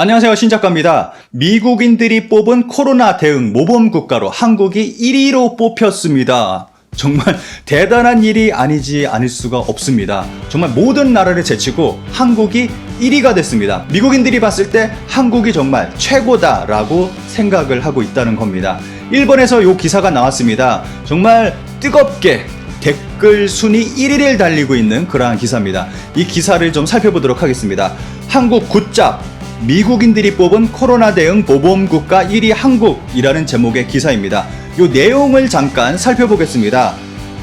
안녕하세요. 신작가입니다. 미국인들이 뽑은 코로나 대응 모범 국가로 한국이 1위로 뽑혔습니다. 정말 대단한 일이 아니지 않을 수가 없습니다. 정말 모든 나라를 제치고 한국이 1위가 됐습니다. 미국인들이 봤을 때 한국이 정말 최고다라고 생각을 하고 있다는 겁니다. 일본에서 요 기사가 나왔습니다. 정말 뜨겁게 댓글 순위 1위를 달리고 있는 그러한 기사입니다. 이 기사를 좀 살펴보도록 하겠습니다. 한국 굿잡 미국인들이 뽑은 코로나 대응 모범 국가 1위 한국이라는 제목의 기사입니다. 이 내용을 잠깐 살펴보겠습니다.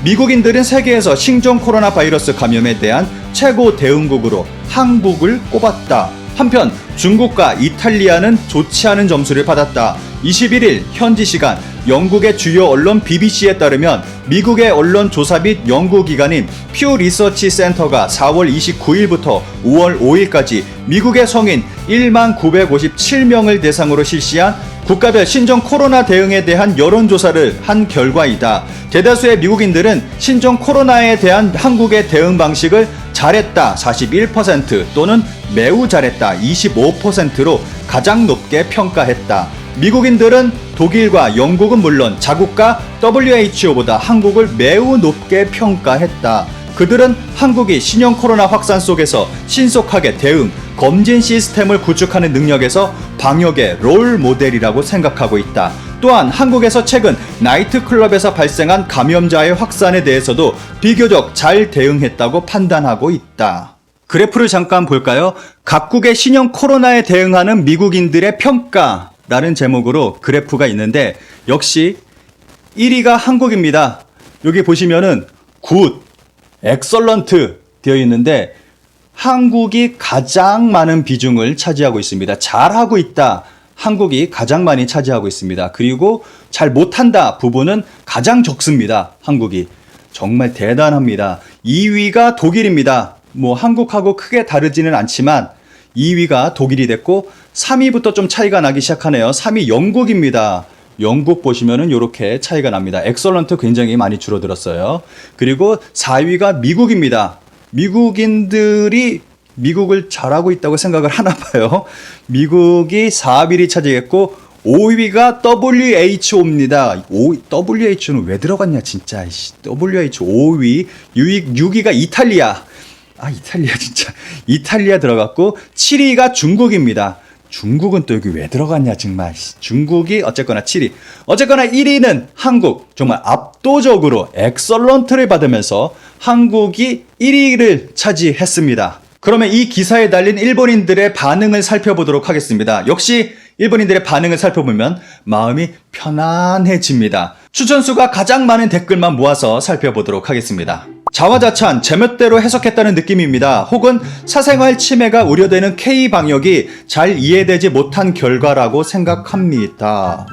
미국인들은 세계에서 신종 코로나 바이러스 감염에 대한 최고 대응국으로 한국을 꼽았다. 한편 중국과 이탈리아는 좋지 않은 점수를 받았다. 21일 현지 시간 영국의 주요 언론 BBC에 따르면 미국의 언론 조사 및 연구 기관인 퓨 리서치 센터가 4월 29일부터 5월 5일까지 미국의 성인 1만 957명을 대상으로 실시한 국가별 신종 코로나 대응에 대한 여론조사를 한 결과이다. 대다수의 미국인들은 신종 코로나에 대한 한국의 대응 방식을 잘했다 41% 또는 매우 잘했다 25%로 가장 높게 평가했다. 미국인들은 독일과 영국은 물론 자국가 WHO보다 한국을 매우 높게 평가했다. 그들은 한국이 신형 코로나 확산 속에서 신속하게 대응, 검진 시스템을 구축하는 능력에서 방역의 롤 모델이라고 생각하고 있다. 또한 한국에서 최근 나이트클럽에서 발생한 감염자의 확산에 대해서도 비교적 잘 대응했다고 판단하고 있다. 그래프를 잠깐 볼까요? 각국의 신형 코로나에 대응하는 미국인들의 평가 라는 제목으로 그래프가 있는데 역시 1위가 한국입니다. 여기 보시면은 굿, 엑설런트 되어 있는데 한국이 가장 많은 비중을 차지하고 있습니다. 잘하고 있다. 한국이 가장 많이 차지하고 있습니다. 그리고 잘 못한다 부분은 가장 적습니다. 한국이. 정말 대단합니다. 2위가 독일입니다. 뭐 한국하고 크게 다르지는 않지만 2위가 독일이 됐고 3위부터 좀 차이가 나기 시작하네요. 3위 영국입니다. 영국 보시면은 이렇게 차이가 납니다. 엑설런트 굉장히 많이 줄어들었어요. 그리고 4위가 미국입니다. 미국인들이 미국을 잘하고 있다고 생각을 하나 봐요. 미국이 4위를 차지했고 5위가 WHO입니다. O, WHO는 왜 들어갔냐 진짜. WHO 5위, 6위, 6위가 이탈리아. 아 이탈리아 진짜. 이탈리아 들어갔고 7위가 중국입니다. 중국은 또 여기 왜 들어갔냐 정말. 중국이 어쨌거나 7위. 어쨌거나 1위는 한국. 정말 압도적으로 엑설런트를 받으면서 한국이 1위를 차지했습니다. 그러면 이 기사에 달린 일본인들의 반응을 살펴보도록 하겠습니다. 역시 일본인들의 반응을 살펴보면 마음이 편안해집니다. 추천수가 가장 많은 댓글만 모아서 살펴보도록 하겠습니다 자화자찬 제멋대로 해석했다는 느낌입니다. 혹은 사생활 침해가 우려되는 K 방역이 잘 이해되지 못한 결과라고 생각합니다.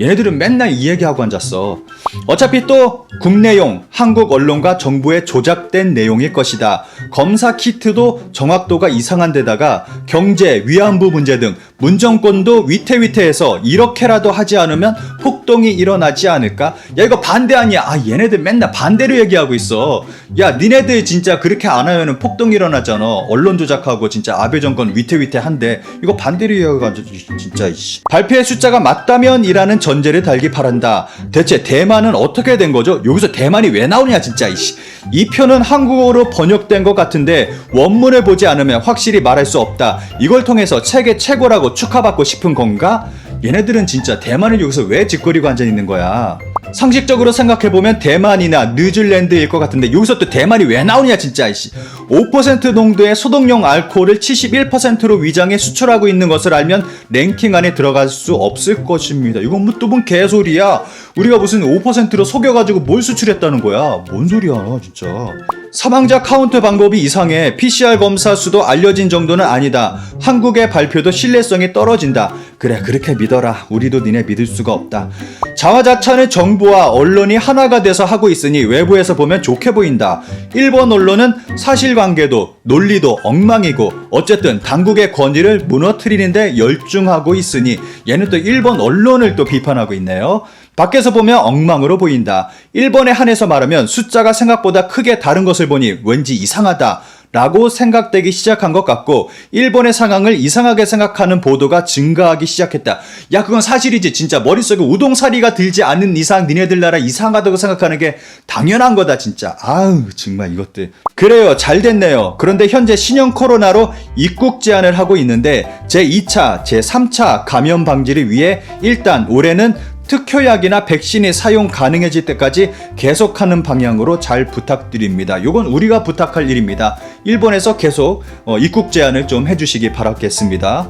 얘네들은 맨날 이 얘기하고 앉았어. 어차피 또 국내용 한국 언론과 정부의 조작된 내용일 것이다. 검사 키트도 정확도가 이상한 데다가 경제, 위안부 문제 등 문정권도 위태위태해서 이렇게라도 하지 않으면 폭동이 일어나지 않을까? 야 이거 반대 아니야. 아 얘네들 맨날 반대로 얘기하고 있어. 야 니네들 진짜 그렇게 안 하면은 폭동 일어나잖아. 언론 조작하고 진짜 아베 정권 위태위태한데 이거 반대로 얘기해가지고 진짜 이씨. 발표의 숫자가 맞다면이라는 전제를 달기 바란다. 대체 대만은 어떻게 된 거죠? 여기서 대만이 왜 나오냐 진짜 이씨. 이 표는 한국어로 번역된 것 같은데 원문을 보지 않으면 확실히 말할 수 없다. 이걸 통해서 세계 최고라 고 축하받고 싶은 건가? 얘네들은 진짜 대만을 여기서 왜 짓거리고 앉아 있는 거야? 상식적으로 생각해보면 대만이나 뉴질랜드일 것 같은데 여기서 또 대만이 왜 나오냐 진짜 이씨 5% 농도의 소독용 알코올을 71%로 위장해 수출하고 있는 것을 알면 랭킹 안에 들어갈 수 없을 것입니다 이건 뭐 또 뭔 개소리야 우리가 무슨 5%로 속여가지고 뭘 수출했다는 거야 뭔 소리야 진짜 사망자 카운트 방법이 이상해 PCR 검사 수도 알려진 정도는 아니다. 한국의 발표도 신뢰성이 떨어진다. 그래 그렇게 믿어라. 우리도 니네 믿을 수가 없다. 자화자찬을 정부와 언론이 하나가 돼서 하고 있으니 외부에서 보면 좋게 보인다. 일본 언론은 사실 관계도 논리도 엉망이고 어쨌든 당국의 권위를 무너뜨리는데 열중하고 있으니 얘는 또 일본 언론을 또 비판하고 있네요. 밖에서 보면 엉망으로 보인다. 일본에 한해서 말하면 숫자가 생각보다 크게 다른 것을 보니 왠지 이상하다. 라고 생각되기 시작한 것 같고 일본의 상황을 이상하게 생각하는 보도가 증가하기 시작했다. 야 그건 사실이지 진짜 머릿속에 우동사리가 들지 않는 이상 니네들 나라 이상하다고 생각하는 게 당연한 거다 진짜. 아우 정말 이것들. 그래요 잘 됐네요. 그런데 현재 신형 코로나로 입국 제한을 하고 있는데 제2차, 제3차 감염 방지를 위해 일단 올해는 특효약이나 백신이 사용 가능해질 때까지 계속하는 방향으로 잘 부탁드립니다. 이건 우리가 부탁할 일입니다. 일본에서 계속 어, 입국 제한을 좀 해주시기 바라겠습니다.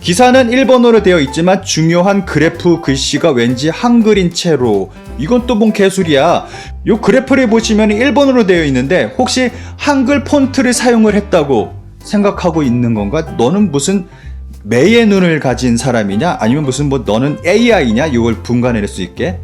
기사는 일본어로 되어 있지만 중요한 그래프 글씨가 왠지 한글인 채로 이건 또 뭔 개소리야. 요 그래프를 보시면 일본어로 되어 있는데 혹시 한글 폰트를 사용을 했다고 생각하고 있는 건가? 너는 무슨 매의 눈을 가진 사람이냐? 아니면 무슨 뭐 너는 AI냐? 이걸 분간해낼 수 있게.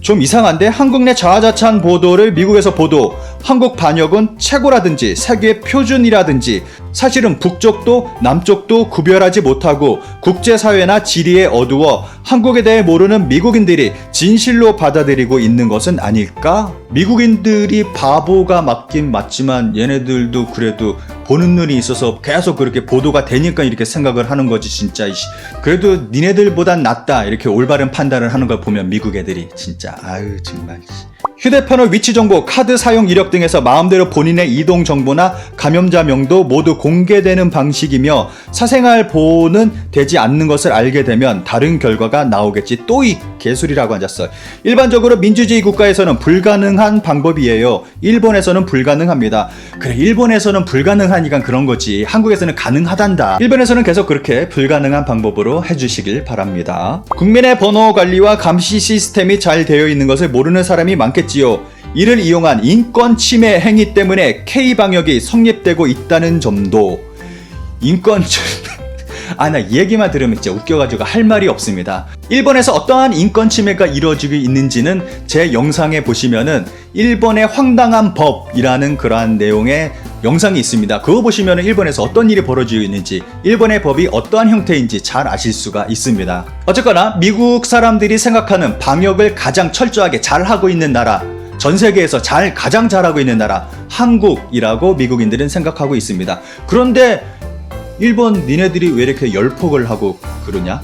좀 이상한데 한국 내 자화자찬 보도를 미국에서 보도 한국 반역은 최고라든지 세계 표준이라든지 사실은 북쪽도 남쪽도 구별하지 못하고 국제사회나 지리에 어두워 한국에 대해 모르는 미국인들이 진실로 받아들이고 있는 것은 아닐까? 미국인들이 바보가 맞긴 맞지만 얘네들도 그래도 보는 눈이 있어서 계속 그렇게 보도가 되니까 이렇게 생각을 하는 거지 진짜 이씨. 그래도 니네들보단 낫다 이렇게 올바른 판단을 하는 걸 보면 미국 애들이 진짜 아유 정말 씨. 휴대폰의 위치 정보, 카드 사용 이력 등에서 마음대로 본인의 이동 정보나 감염자 명도 모두 공개되는 방식이며 사생활 보호는 되지 않는 것을 알게 되면 다른 결과가 나오겠지. 또 이 개소리라고 앉았어. 일반적으로 민주주의 국가에서는 불가능한 방법이에요. 일본에서는 불가능합니다. 그래, 일본에서는 불가능하니까 그런 거지. 한국에서는 가능하단다. 일본에서는 계속 그렇게 불가능한 방법으로 해주시길 바랍니다. 국민의 번호 관리와 감시 시스템이 잘 되어 있는 것을 모르는 사람이 많겠 지요. 이를 이용한 인권 침해 행위 때문에 K 방역이 성립되고 있다는 점도 인권 아나이 얘기만 들으면 진짜 웃겨가지고 할 말이 없습니다. 일본에서 어떠한 인권 침해가 이루어지고 있는지는 제 영상에 보시면은 일본의 황당한 법이라는 그러한 내용의 영상이 있습니다. 그거 보시면 일본에서 어떤 일이 벌어지고 있는지, 일본의 법이 어떠한 형태인지 잘 아실 수가 있습니다. 어쨌거나 미국 사람들이 생각하는 방역을 가장 철저하게 잘 하고 있는 나라, 전 세계에서 잘 가장 잘하고 있는 나라 한국이라고 미국인들은 생각하고 있습니다. 그런데 일본 니네들이 왜 이렇게 열폭을 하고 그러냐?